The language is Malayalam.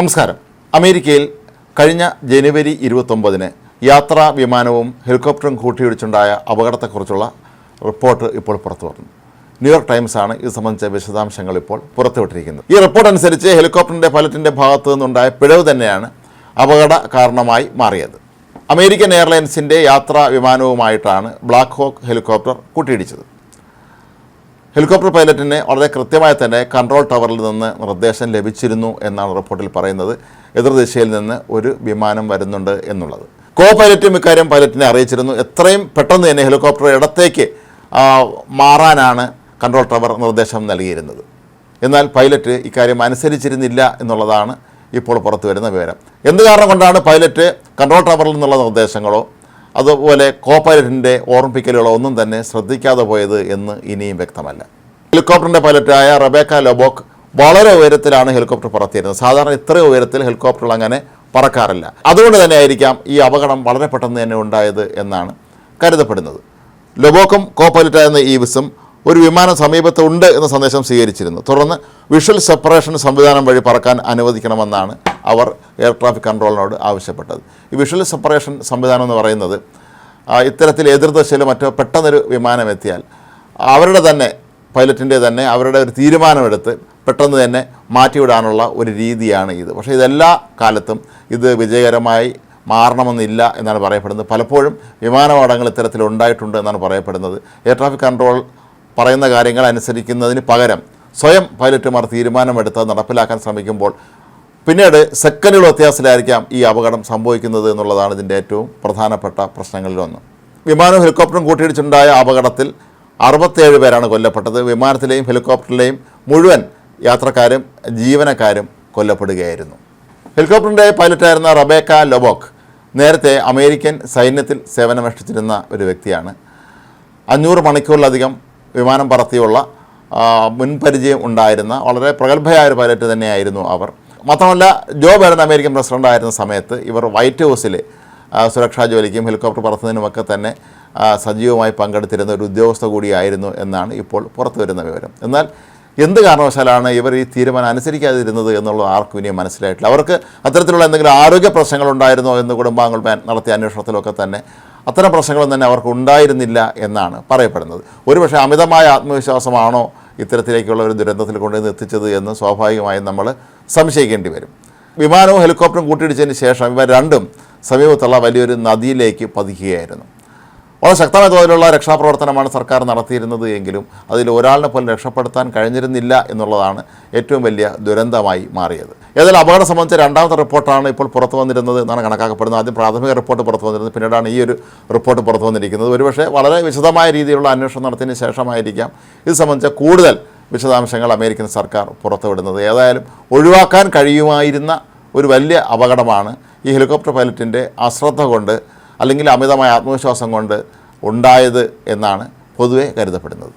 നമസ്കാരം. അമേരിക്കയിൽ കഴിഞ്ഞ ജനുവരി ഇരുപത്തൊമ്പതിന് യാത്രാ വിമാനവും ഹെലികോപ്റ്ററും കൂട്ടിയിടിച്ചുണ്ടായ അപകടത്തെക്കുറിച്ചുള്ള റിപ്പോർട്ട് ഇപ്പോൾ പുറത്തു വന്നു. ന്യൂയോർക്ക് ടൈംസാണ് ഇത് സംബന്ധിച്ച വിശദാംശങ്ങൾ ഇപ്പോൾ പുറത്തുവിട്ടിരിക്കുന്നത് ഈ റിപ്പോർട്ട് അനുസരിച്ച് ഹെലികോപ്റ്ററിന്റെ പൈലറ്റിന്റെ ഭാഗത്തു നിന്നുണ്ടായ പിഴവ് തന്നെയാണ് അപകട കാരണമായി മാറിയത്. അമേരിക്കൻ എയർലൈൻസിന്റെ യാത്രാ വിമാനവുമായിട്ടാണ് ബ്ലാക്ക് ഹോക്ക് ഹെലികോപ്റ്റർ കൂട്ടിയിടിച്ചത്. ഹെലികോപ്റ്റർ പൈലറ്റിന് വളരെ കൃത്യമായി തന്നെ കൺട്രോൾ ടവറിൽ നിന്ന് നിർദ്ദേശം ലഭിച്ചിരുന്നു എന്നാണ് റിപ്പോർട്ടിൽ പറയുന്നത്. എതിർദിശയിൽ നിന്ന് ഒരു വിമാനം വരുന്നുണ്ട് എന്നുള്ളത്. കോ പൈലറ്റും ഇക്കാര്യം പൈലറ്റിനെ അറിയിച്ചിരുന്നു. എത്രയും പെട്ടെന്ന് തന്നെ ഹെലികോപ്റ്റർ ഇടത്തേക്ക് മാറാനാണ് കൺട്രോൾ ടവർ നിർദ്ദേശം നൽകിയിരുന്നത്. എന്നാൽ പൈലറ്റ് ഇക്കാര്യം അനുസരിച്ചിരുന്നില്ല എന്നുള്ളതാണ് ഇപ്പോൾ പുറത്തു വരുന്ന വിവരം. എന്ത് കാരണം കൊണ്ടാണ് പൈലറ്റ് കൺട്രോൾ ടവറിൽ നിന്നുള്ള നിർദ്ദേശങ്ങളോ അതുപോലെ കോ പൈലറ്റിന്റെ ഓർമ്മിപ്പിക്കലുകളോ ഒന്നും തന്നെ ശ്രദ്ധിക്കാതെ പോയത് എന്ന് ഇനിയും വ്യക്തമല്ല. ഹെലികോപ്റ്ററിന്റെ പൈലറ്റായ റബേക്ക ലൊബോക്ക് വളരെ ഉയരത്തിലാണ് ഹെലികോപ്റ്റർ പറത്തിയിരുന്നത്. സാധാരണ ഇത്രയും ഉയരത്തിൽ ഹെലികോപ്റ്ററുകൾ അങ്ങനെ പറക്കാറില്ല. അതുകൊണ്ട് തന്നെ ആയിരിക്കാം ഈ അപകടം വളരെ പെട്ടെന്ന് തന്നെ ഉണ്ടായത് എന്നാണ് കരുതപ്പെടുന്നത്. ലൊബോക്കും കോ പൈലറ്റായിരുന്ന ഈവിസും ഒരു വിമാനം സമീപത്ത് ഉണ്ട് എന്ന സന്ദേശം സ്വീകരിച്ചിരുന്നു. തുടർന്ന് വിഷ്വൽ സെപ്പറേഷൻ സംവിധാനം വഴി പറക്കാൻ അനുവദിക്കണമെന്നാണ് അവർ എയർ ട്രാഫിക് കൺട്രോളിനോട് ആവശ്യപ്പെട്ടത്. ഈ വിഷ്വൽ സെപ്പറേഷൻ സംവിധാനം എന്ന് പറയുന്നത് ഇത്തരത്തിൽ എതിർദശയിലും മറ്റോ പെട്ടെന്നൊരു വിമാനം എത്തിയാൽ അവരുടെ തന്നെ പൈലറ്റിന്റെ തന്നെ അവരുടെ ഒരു തീരുമാനമെടുത്ത് പെട്ടെന്ന് തന്നെ മാറ്റിവിടാനുള്ള ഒരു രീതിയാണ് ഇത്. പക്ഷേ ഇതെല്ലാ കാലത്തും ഇത് വിജയകരമായി മാറണമെന്നില്ല എന്നാണ് പറയപ്പെടുന്നത്. പലപ്പോഴും വിമാനവാടങ്ങൾ ഇത്തരത്തിൽ ഉണ്ടായിട്ടുണ്ട് എന്നാണ് പറയപ്പെടുന്നത്. എയർ ട്രാഫിക് കൺട്രോൾ പറയുന്ന കാര്യങ്ങൾ അനുസരിക്കുന്നതിന് പകരം സ്വയം പൈലറ്റുമാർ തീരുമാനമെടുത്ത് നടപ്പിലാക്കാൻ ശ്രമിക്കുമ്പോൾ പിന്നീട് സെക്കൻഡുകൾ വ്യത്യാസത്തിലായിരിക്കാം ഈ അപകടം സംഭവിക്കുന്നത് എന്നുള്ളതാണ് ഇതിന്റെ ഏറ്റവും പ്രധാനപ്പെട്ട പ്രശ്നങ്ങളിലൊന്ന് വിമാനവും ഹെലികോപ്റ്ററും കൂട്ടിയിടിച്ചുണ്ടായ അപകടത്തിൽ അറുപത്തേഴ് പേരാണ് കൊല്ലപ്പെട്ടത്. വിമാനത്തിലെയും ഹെലികോപ്റ്ററിലെയും മുഴുവൻ യാത്രക്കാരും ജീവനക്കാരും കൊല്ലപ്പെടുകയായിരുന്നു. ഹെലികോപ്റ്ററിന്റെ പൈലറ്റായിരുന്ന റബേക്ക ലൊബോക്ക് നേരത്തെ അമേരിക്കൻ സൈന്യത്തിൽ സേവനമനുഷ്ഠിച്ചിരുന്ന ഒരു വ്യക്തിയാണ്. അഞ്ഞൂറ് മണിക്കൂറിലധികം വിമാനം പറത്തിയുള്ള മുൻപരിചയം ഉണ്ടായിരുന്ന വളരെ പ്രഗത്ഭയായ ഒരു പൈലറ്റ് തന്നെയായിരുന്നു അവർ. മാത്രമല്ല ജോ ബൈഡൻ അമേരിക്കൻ പ്രസിഡന്റ് ആയിരുന്ന സമയത്ത് ഇവർ വൈറ്റ് ഹൗസിൽ സുരക്ഷാ ജോലിക്കും ഹെലികോപ്റ്റർ പറത്തുന്നതിനുമൊക്കെ തന്നെ സജീവമായി പങ്കെടുത്തിരുന്ന ഒരു ഉദ്യോഗസ്ഥ കൂടിയായിരുന്നു എന്നാണ് ഇപ്പോൾ പുറത്തു വരുന്ന വിവരം. എന്നാൽ എന്ത് കാരണവശാലാണ് ഇവർ ഈ തീരുമാനം അനുസരിക്കാതിരുന്നത് എന്നുള്ളത് ആർക്കും ഇനിയും മനസ്സിലായിട്ടില്ല. അവർക്ക് അത്തരത്തിലുള്ള എന്തെങ്കിലും ആരോഗ്യ പ്രശ്നങ്ങളുണ്ടായിരുന്നോ എന്ന് കുടുംബാംഗങ്ങൾ നടത്തിയ അന്വേഷണത്തിലൊക്കെ തന്നെ അത്തരം പ്രശ്നങ്ങളൊന്നും തന്നെ അവർക്ക് ഉണ്ടായിരുന്നില്ല എന്നാണ് പറയപ്പെടുന്നത്. ഒരുപക്ഷെ അമിതമായ ആത്മവിശ്വാസമാണോ ഇത്തരത്തിലേക്കുള്ള ഒരു ദുരന്തത്തിൽ കൊണ്ടുവന്ന് എത്തിച്ചത് എന്ന് സ്വാഭാവികമായും നമ്മൾ സംശയിക്കേണ്ടി വരും. വിമാനവും ഹെലികോപ്റ്ററും കൂട്ടിയിടിച്ചതിന് ശേഷം ഇവ രണ്ടും സമീപത്തുള്ള വലിയൊരു നദിയിലേക്ക് പതിക്കുകയായിരുന്നു. വളരെ ശക്തമായ തോതിലുള്ള രക്ഷാപ്രവർത്തനമാണ് സർക്കാർ നടത്തിയിരുന്നത് എങ്കിലും അതിൽ ഒരാളിനെ പോലും രക്ഷപ്പെടുത്താൻ കഴിഞ്ഞിരുന്നില്ല എന്നുള്ളതാണ് ഏറ്റവും വലിയ ദുരന്തമായി മാറിയത്. ഏതായാലും അപകടം സംബന്ധിച്ച രണ്ടാമത്തെ റിപ്പോർട്ടാണ് ഇപ്പോൾ പുറത്തു വന്നിരുന്നത് എന്നാണ് കണക്കാക്കപ്പെടുന്നത്. ആദ്യം പ്രാഥമിക റിപ്പോർട്ട് പുറത്തു വന്നിരുന്നത്. പിന്നീടാണ് ഈ ഒരു റിപ്പോർട്ട് പുറത്തു വന്നിരിക്കുന്നത്. ഒരുപക്ഷെ വളരെ വിശദമായ രീതിയിലുള്ള അന്വേഷണം നടത്തിയതിന് ശേഷമായിരിക്കാം ഇത് സംബന്ധിച്ച കൂടുതൽ വിശദാംശങ്ങൾ അമേരിക്കൻ സർക്കാർ പുറത്തുവിടുന്നത്. ഏതായാലും ഒഴിവാക്കാൻ കഴിയുമായിരുന്ന ഒരു വലിയ അപകടമാണ് ഈ ഹെലികോപ്റ്റർ പൈലറ്റിന്റെ അശ്രദ്ധ കൊണ്ട് അല്ലെങ്കിൽ അമിതമായ ആത്മവിശ്വാസം കൊണ്ട് ഉണ്ടായത് എന്നാണ് പൊതുവെ കരുതപ്പെടുന്നത്.